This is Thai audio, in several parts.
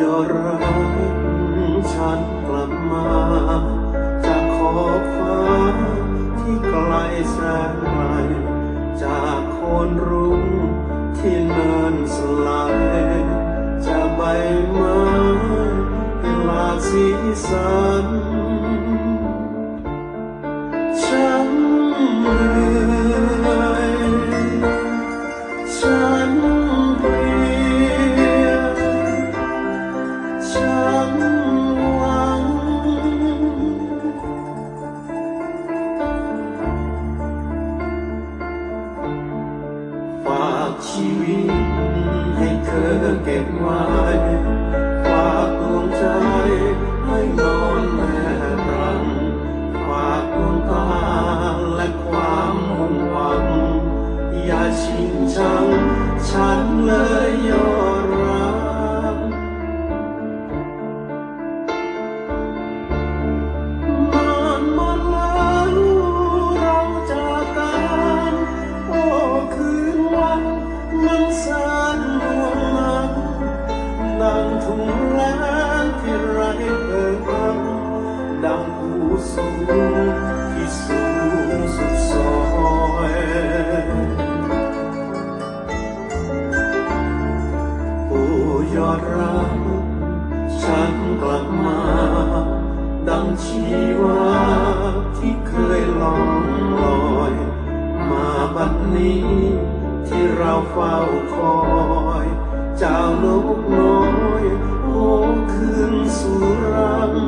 ยอรักฉันกลับมาจากขอบฟ้าที่ไกลแสนไกลจากโคนรุ้งที่เนินสลายจากใบไม้ลาสีสัน ชีวิตให้เธอเก็บไว้ฝากดวงใจให้นอนแม่รังฝากดวงตาและความมุ่งหวัง อย่าชิงชัง ฉันเลยยอม ยโอ้ยอดรักฉันกลับมา ดังชีวาที่เคยลองลอย มาบัดนี้ ที่เราเฝ้าคอย เจ้านกน้อยโอ้คืนสู่รัง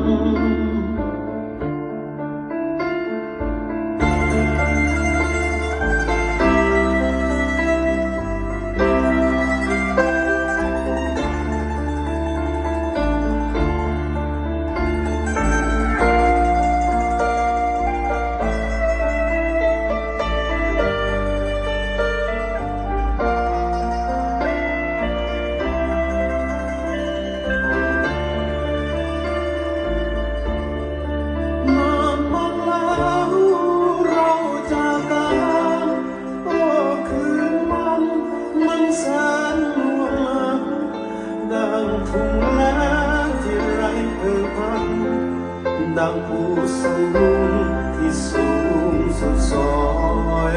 ดังผู้สูงที่สูงสุดซอย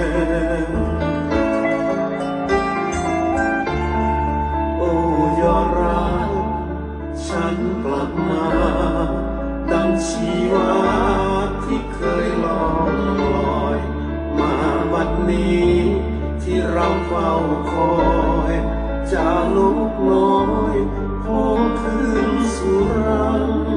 โอ้ยอดรักฉันกลับมา ดังชีวาที่เคยลองลอย มาบัดนี้ที่เราเฝ้าคอยจากลูกน้อยพอคืนสู่รัง